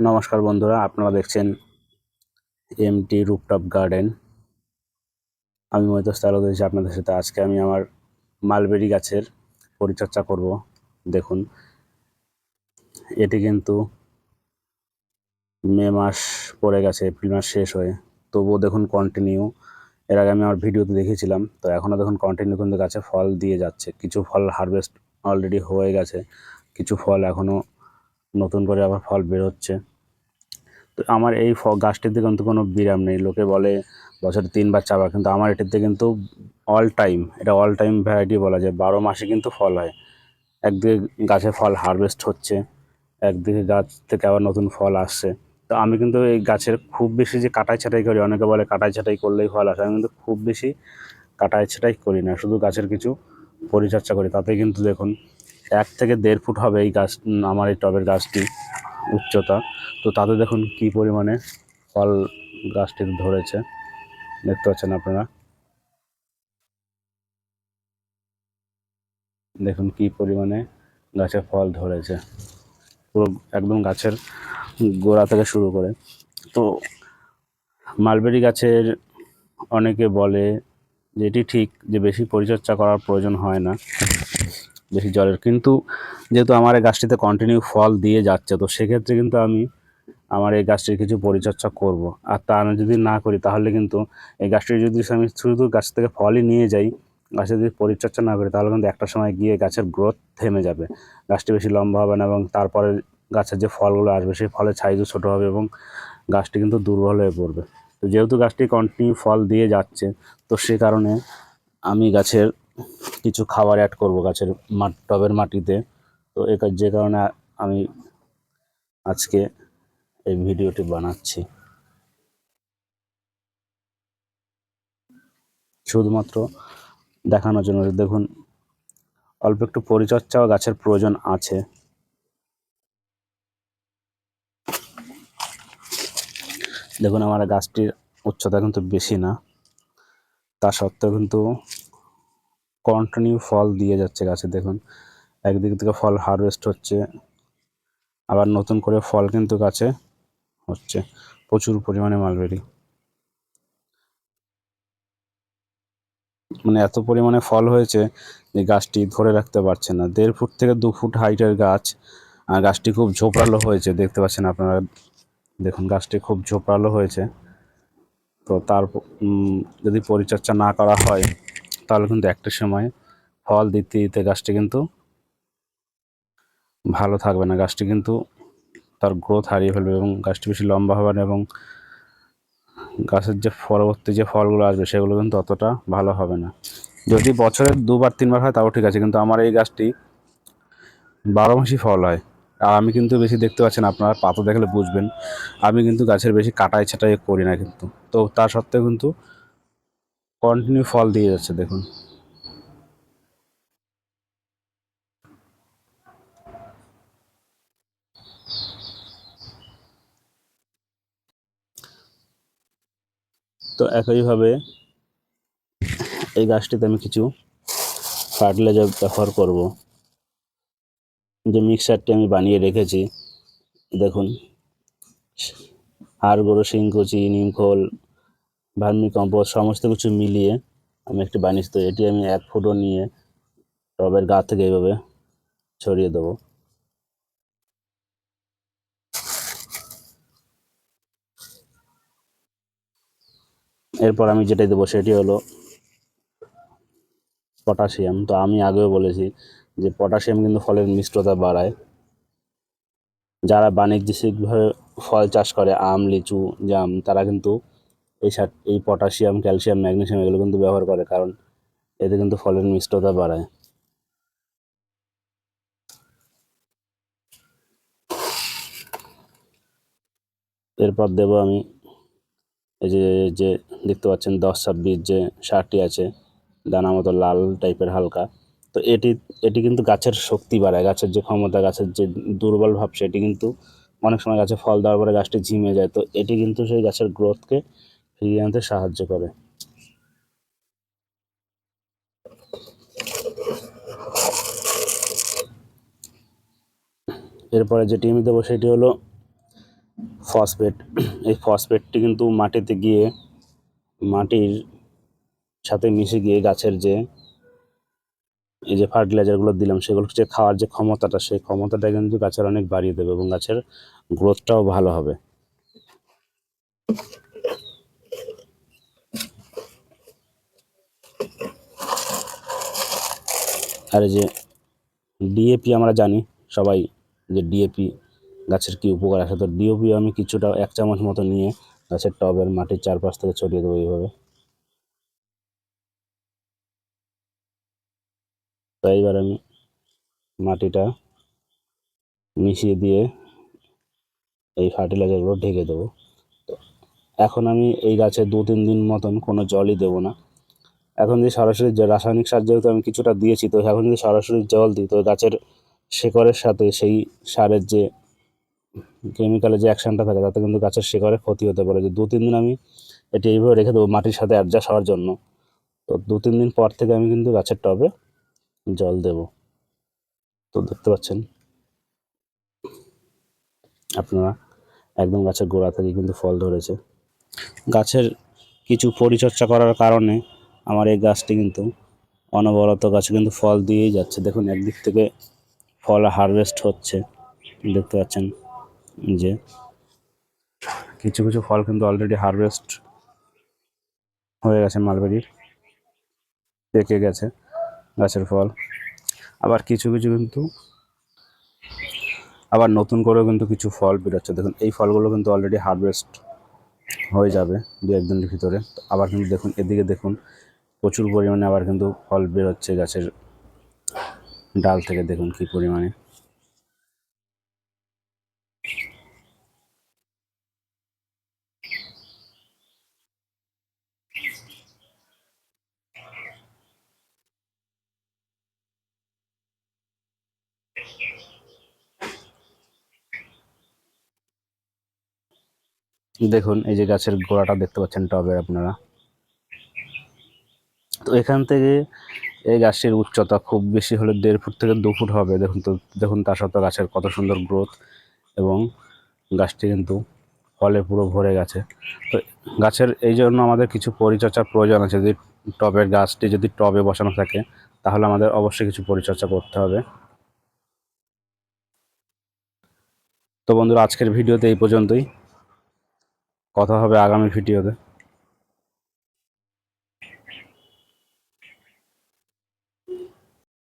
নমস্কার বন্ধুরা, আপনারা দেখছেন এমটি রুপটপ গার্ডেন আমি মহিতোষ তালুক দিয়েছি আপনাদের সাথে আজকে আমি আমার মালবেরি গাছের পরিচর্যা করব। দেখুন, এটি কিন্তু মে মাস পড়ে গেছে, এপ্রিল মাস শেষ হয়ে। তবুও দেখুন কন্টিনিউ এর আগে আমি আমার ভিডিওতে দেখেছিলাম তো এখনও দেখুন কন্টিনিউ কিন্তু গাছে ফল দিয়ে যাচ্ছে। কিছু ফল হারভেস্ট অলরেডি হয়ে গেছে, কিছু ফল এখনও নতুন করে আবার ফল বেরোচ্ছে। তো আমার এই গাছটিতে কিন্তু কোনো বিরাম নেই। লোকে বলে, বছরে তিনবার চারবার কিন্তু আমার এটিতে কিন্তু অল টাইম এটা অল টাইম ভ্যারাইটি বলা যায়। বারো মাসে কিন্তু ফল হয়। একদিকে গাছে ফল হারভেস্ট হচ্ছে, একদিকে গাছ থেকে আবার নতুন ফল আসছে। তো আমি কিন্তু এই গাছের খুব বেশি যে কাটাই ছাটাই করি, অনেকে বলে কাটাই ছাটাই করলেই ফল আসে। আমি কিন্তু খুব বেশি কাটাই ছাটাই করি না, শুধু গাছের কিছু পরিচর্যা করি। তাতে কিন্তু দেখুন এক থেকে দেড় ফুট হবে এই গাছ আমার এই টবের গাছটি উচ্চতা। তো তাতে দেখুন কি পরিমাণে ফল গাছটির ধরেছে। দেখতে পাচ্ছেন আপনারা? দেখুন কি পরিমাণে গাছে ফল ধরেছে। পুরো একদম গাছের গোড়া থেকে শুরু করে। তো মালবেরি গাছের অনেকে বলে যে এটি ঠিক যে বেশি পরিচর্যা করার প্রয়োজন হয় না। বেশি জলের। কিন্তু যেহেতু আমার এই গাছটিতে কন্টিনিউ ফল দিয়ে যাচ্ছে, তো সেক্ষেত্রে কিন্তু আমি আমার এই গাছটির কিছু পরিচর্যা করব। আর তা আমি যদি না করি, তাহলে কিন্তু এই গাছটি যদি আমি শুধু গাছ থেকে ফলই নিয়ে যাই, গাছে যদি পরিচর্যা না করি, তাহলে কিন্তু একটা সময় গিয়ে গাছের গ্রোথ থেমে যাবে। গাছটি বেশি লম্বা হবে না এবং তারপরে গাছের যে ফলগুলো আসবে, সেই ফলের সাইজও ছোটো হবে এবং গাছটি কিন্তু দুর্বল হয়ে পড়বে। তো যেহেতু গাছটি কন্টিনিউ ফল দিয়ে যাচ্ছে, তো সে কারণে আমি গাছের কিছু খাবার অ্যাড করব গাছের টবের মাটিতে। তো এ যে কারণে আমি আজকে এই ভিডিওটি বানাচ্ছি। শুধুমাত্র দেখানোর জন্য দেখুন, অল্প একটু পরিচর্যাও গাছের প্রয়োজন আছে। দেখুন, আমার গাছটির উচ্চতা কিন্তু বেশি না। তা সত্ত্বেও কিন্তু কন্টিনিউ ফল দিয়ে যাচ্ছে গাছে, দেখুন। একদিক থেকে ফল হারভেস্ট হচ্ছে, আবার নতুন করে ফল কিন্তু গাছে হচ্ছে। প্রচুর পরিমাণে মালবেরি মানে এত পরিমাণে ফল হয়েছে যে গাছটি ধরে রাখতে পারছে না। দেড় ফুট থেকে দু ফুট হাইটের গাছ, আর গাছটি খুব ঝোপড়ালো হয়েছে, দেখতে পাচ্ছেন আপনারা। দেখুন, গাছটি খুব ঝোপড়ালো হয়েছে। তো তার যদি পরিচর্যা না করা হয় তাহলে কিন্তু একটা সময় ফল দিতে দিতে গাছটি কিন্তু ভালো থাকবে না। গাছটি কিন্তু তার গ্রোথ হারিয়ে ফেলবে এবং গাছটি বেশি লম্বা হবে না এবং গাছের যে পরবর্তী যে ফলগুলো আসবে সেগুলো কিন্তু অতটা ভালো হবে না। যদি বছরে দুবার, তিনবার হয় তাও ঠিক আছে, কিন্তু আমার এই গাছটি বারো মাসই ফল হয়। আর আমি কিন্তু বেশি দেখতে পাচ্ছেন আপনারা পাতা দেখলে বুঝবেন। আমি কিন্তু গাছের বেশি কাটাই, ছাটাই করি না কিন্তু। তো তা সত্ত্বেও কিন্তু কন্টিনিউ ফল দিয়ে যাচ্ছে, দেখুন। তো একইভাবে এই গাছটিতে আমি কিছু ফার্টিলাইজার ব্যবহার করব। যে মিক্সারটি আমি বানিয়ে রেখেছি, দেখুন। হাড় গরু শিংকুচি, নিমখোল ভার্মি কম্পোস্ট সমস্ত কিছু মিলিয়ে আমি একটি বানিয়েছি তো এটি আমি এক ফুটো নিয়ে টবের গা থেকে এইভাবে ছড়িয়ে দেবো। এরপর আমি যেটাই দেবো সেটি হলো পটাশিয়াম। তো আমি আগেও বলেছি যে পটাশিয়াম কিন্তু ফলের মিষ্টতা বাড়ায়। যারা বাণিজ্যিকভাবে ফল চাষ করে, আম, লিচু, জাম, তারা কিন্তু এই সার, এই পটাশিয়াম, ক্যালসিয়াম ম্যাগনেসিয়াম এগুলো কিন্তু ব্যবহার করে, কারণ এতে কিন্তু ফলের মিষ্টতা বাড়ায়। এরপর দেবো আমি এই যে যে দেখতে পাচ্ছেন দশ ছাব্বিশ যে সারটি আছে, দানা মতো লাল টাইপের হালকা। তো এটি এটি কিন্তু গাছের শক্তি বাড়ায়, গাছের যে ক্ষমতা, গাছের যে দুর্বল ভাব, সেটি কিন্তু অনেক সময় গাছে ফল দেওয়ার পরে গাছটি ঝিমে যায়। তো এটি কিন্তু সেই গাছের গ্রোথকে ফিরিয়ে আনতে সাহায্য করে। এরপরে যেটি আমি দেবো সেটি হলো ফসফেট। এই ফসফেটটি কিন্তু মাটিতে গিয়ে মাটির সাথে মিশে গিয়ে গাছের যে, এই যে ফার্টিলাইজারগুলো দিলাম, সেগুলো যে খাওয়ার যে ক্ষমতাটা, সেই ক্ষমতাটা কিন্তু গাছের অনেক বাড়িয়ে দেবে এবং গাছের গ্রোথটাও ভালো হবে। আর যে ডিএপি আমরা জানি, সবাই যে ডিএপি গাছের কি উপকার আছে। তো ডিওপি আমি কিছুটা এক চামচ মতো নিয়ে গাছের টবের মাটির চারপাশ থেকে ছড়িয়ে দেবো এইভাবে। তো এইবার আমি মাটিটা মিশিয়ে দিয়ে এই ফার্টিলাইজারগুলো ঢেকে দেবো। তো এখন আমি এই গাছে দু তিন দিন মতন কোনো জলই দেবো না। এখন যদি সরাসরি রাসায়নিক সার যেহেতু আমি কিছুটা দিয়েছি, তো এখন যদি সরাসরি জল দিই, তো গাছের শেকড়ের সাথে সেই সারের যে কেমিক্যালের যে অ্যাকশনটা থাকে, তাতে কিন্তু গাছের শেকড়ে ক্ষতি হতে পারে। যে দু তিন দিন আমি এটি এইভাবে রেখে দেবো মাটির সাথে অ্যাডজাস্ট হওয়ার জন্য। তো দু তিন দিন পর থেকে আমি কিন্তু গাছের টবে জল দেব। তো দেখতে পাচ্ছেন, আপনারা একদম গাছের গোড়া থেকে কিন্তু ফল ধরেছে। গাছের কিছু পরিচর্যা করার কারণে আমার এই গাছটি কিন্তু অনবরত গাছে কিন্তু ফল দিয়েই যাচ্ছে। দেখুন, একদিক থেকে ফল হারভেস্ট হচ্ছে। দেখতে পাচ্ছেন যে কিছু কিছু ফল কিন্তু অলরেডি হারভেস্ট হয়ে গেছে মালবেরির পেকে গেছে গাছের ফল। আবার কিছু কিছু কিন্তু, আবার নতুন করেও কিন্তু কিছু ফল বেরোচ্ছে। দেখুন, এই ফলগুলো কিন্তু অলরেডি হারভেস্ট হয়ে যাবে দু একদিনের ভিতরে। আবার কিন্তু দেখুন, এদিকে দেখুন প্রচুর পরিমাণে আবার কিন্তু ফল বেরোচ্ছে গাছের ডাল থেকে, দেখুন কি পরিমাণে। দেখুন, এই যে গাছের গোড়াটা দেখতে পাচ্ছেন টবের আপনারা। এখান থেকে এই গাছটির উচ্চতা খুব বেশি হলে দেড় ফুট থেকে দু ফুট হবে। দেখুন তো, দেখুন তার সত্ত্বেও গাছের কত সুন্দর গ্রোথ এবং গাছটি কিন্তু ফলে পুরো ভরে গেছে। তো গাছের এই জন্য আমাদের কিছু পরিচর্যার প্রয়োজন আছে। যদি টবের গাছটি যদি টবে বসানো থাকে, তাহলে আমাদের অবশ্যই কিছু পরিচর্যা করতে হবে। তো বন্ধুরা, আজকের ভিডিওতে এই পর্যন্তই। কথা হবে আগামী ভিডিওতে।